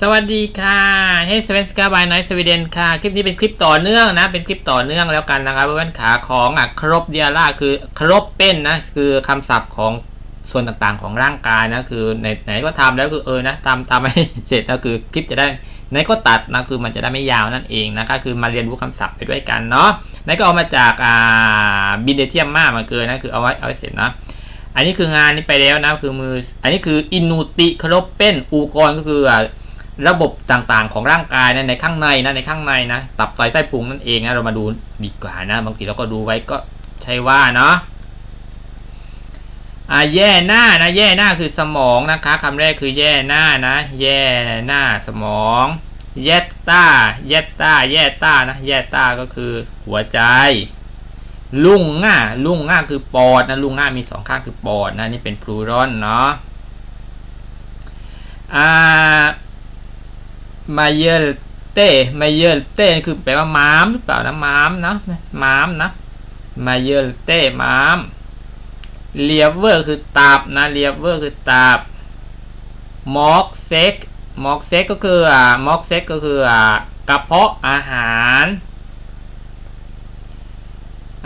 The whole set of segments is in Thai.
สวัสดีค่ะเฮ้สเวนสกาบายไนท์สวีเดนค่ะ คลิปนี้เป็นคลิปต่อเนื่องนะ เป็นคลิปต่อเนื่องแล้วกันนะครับเพื่อนขาของอะครบเดียร่าคือครบเป็นนะ คือคำศัพท์ของส่วนต่างๆของร่างกายนะ คือไหนไหนก็ทำแล้วคือเออนะทำทำให้เสร็จแล้วคือคลิปจะได้ไหนก็ตัดนะ คือมันจะได้ไม่ยาวนั่นเองนะก็คือมาเรียนรู้คำศัพท์ไปด้วยกันเนาะไหนก็เอามาจากอ่าบินเดเทียมมามาเกินนะคือเอาไว้เอาไว้เสร็จนะอันนี้คืองานนี้ไปแล้วนะคือมือ อันนี้คืออินูติครบเป็นอูกรก็คืออะ ระบบต่างๆของร่างกายนะในข้างในนะในข้างในนะตับไตไส้พุงนั่นเองนะเรามาดูดีกว่านะบางทีเราก็ดูไว้ก็ใช่ว่าเนาะอ่าแย่หน้านะแย่หน้าคือสมองนะคะคำแรกคือแย่หน้านะ แย่หน้าสมองเยตตาเยตตาแย่ตานะแย่ตาก็คือหัวใจ ลุงง่าลุงง่าคือปอดนะลุงง่ามีสองข้างคือปอดนะนี่เป็นพลูรอนเนาะอ่า มาเยลเต้มาเยลเต้คือแปลว่าม้ามหรือเปล่านะม้ามนะม้ามนะมาเยลเต้ม้ามเลียเวอร์คือตับนะเลียเวอร์คือตับมอกเซ็กมอกเซ็กก็คืออ่ามอกเซ็กก็คืออ่ากระเพาะอาหาร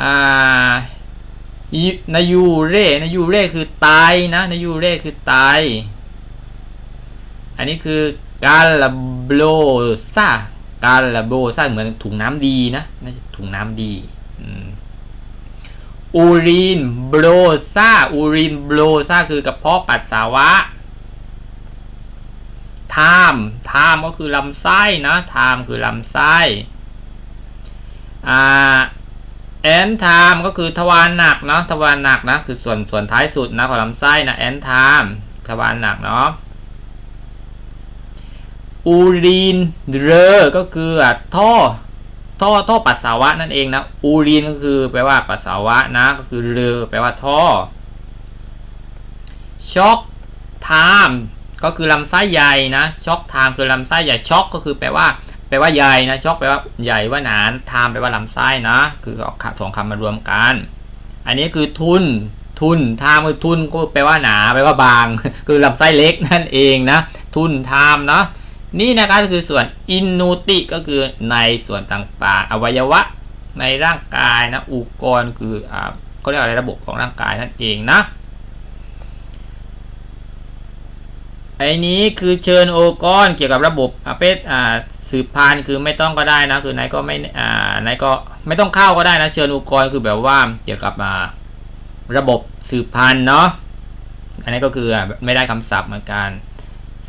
อ่านายูเร่นายูเร่คือไตนะนายูเร่คือไต อันนี้คือกาลาโบซากาลาโบซาเหมือนถุงน้ำดีนะน่าจะถุงน้ำดีอูรินโบรซาอูรินโบรซาคือกระเพาะปัสสาวะทามทามก็คือลำไส้นะทามคือลำไส้อ่าแอนไทามก็คือทวารหนักเนาะทวารหนักนะคือส่วนส่วนท้ายสุดนะของลำไส้นะแอนไทามทวารหนักเนาะ อูรีนเรอก็คือท่อท่อท่อปัสสาวะนั่นเองนะอูรีนก็คือแปลว่าปัสสาวะนะก็คือเรือแปลว่าท่อช็อกไทม์ก็คือลำไส้ใหญ่นะช็อกไทม์คือลำไส้ใหญ่ช็อกก็คือแปลว่าแปลว่าใหญ่นะช็อกแปลว่าใหญ่ว่าหนานไทม์แปลว่าลำไส้นะ คือเอาสองคำมารวมกัน อันนี้คือทุนทุนไทม์คือทุนก็แปลว่าหนาแปลว่าบาง คือลำไส้เล็กนั่นเองนะทุนไทม์เนาะ นี่นะครับก็คือส่วนอินนูติก็คือในส่วนต่างๆ อวัยวะในร่างกายนะอุปกรณ์คืออ่าเขาเรียกอะไรระบบของร่างกายนั่นเองนะไอ้นี้คือเชิญโอกอนเกี่ยวกับระบบอาเพศอ่าสืบพันธุ์คือไม่ต้องก็ได้นะคือนายก็ไม่อ่านายก็ไม่ต้องเข้าก็ได้นะเชิญอุกรณ์คือแบบว่าเกี่ยวกับอ่าระบบสืบพันธุ์เนาะอันนี้ก็คือไม่ได้คำศัพท์เหมือนกัน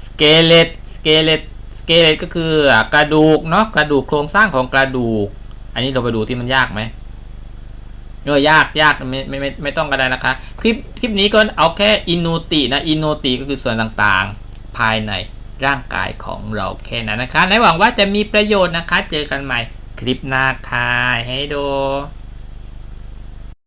สเกเลต เกเลตสเกเลตก็คือกระดูกเนาะกระดูกโครงสร้างของกระดูก อันนี้เราไปดูที่มันยากไหมเออยากยากไม่ไม่ไม่ไม่ต้องก็ได้นะคะ คลิปคลิปนี้ก็เอาแค่อินูตินะอินูติก็คือส่วนต่างๆ ภายในร่างกายของเราแค่นั้นนะคะในหวังว่าจะมีประโยชน์นะคะ เจอกันใหม่คลิปหน้าค่ะให้ดู